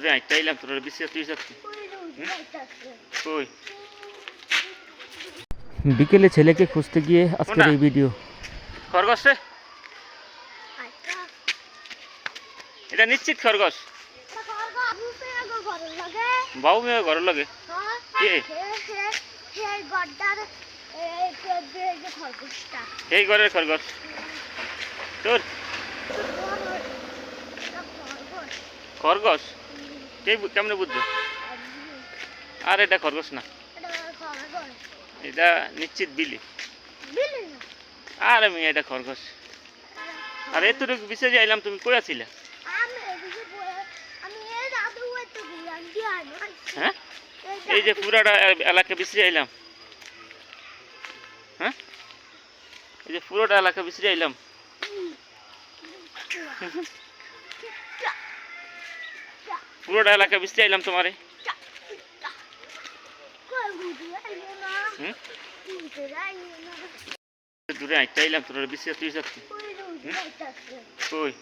দূরে আইতে আইলাম তোর তুই যাচ্ছি কই? বিকেলে ছেলেকে খুঁজতে গিয়ে আজকের এই ভিডিও খরগোশ রে? এটা নিশ্চিত খরগোশ। বাবু মেয়ে ঘর লাগে। এই ঘরের খরগোশ। তোর? খরগোশ? কে কেমনে বুঝছ আর এটা খরগোশ না। এটা নিশ্চিত বিলি। আর আমি এটা খরগোশ। আর এত বিশে যাইলাম, তুমি কই আছিলে? হ্যাঁ? এই যে পুরাটা এলাকা বিছড়ে আইলাম হ্যাঁ? এই যে পুরোটা এলাকা বিছড়ে আইলাম পুরোটা এলাকা বিছড়ে আইলাম তোমারে। দূরে আইতে আইলাম তোর বিছড়ে তুই যাচ্ছি কই?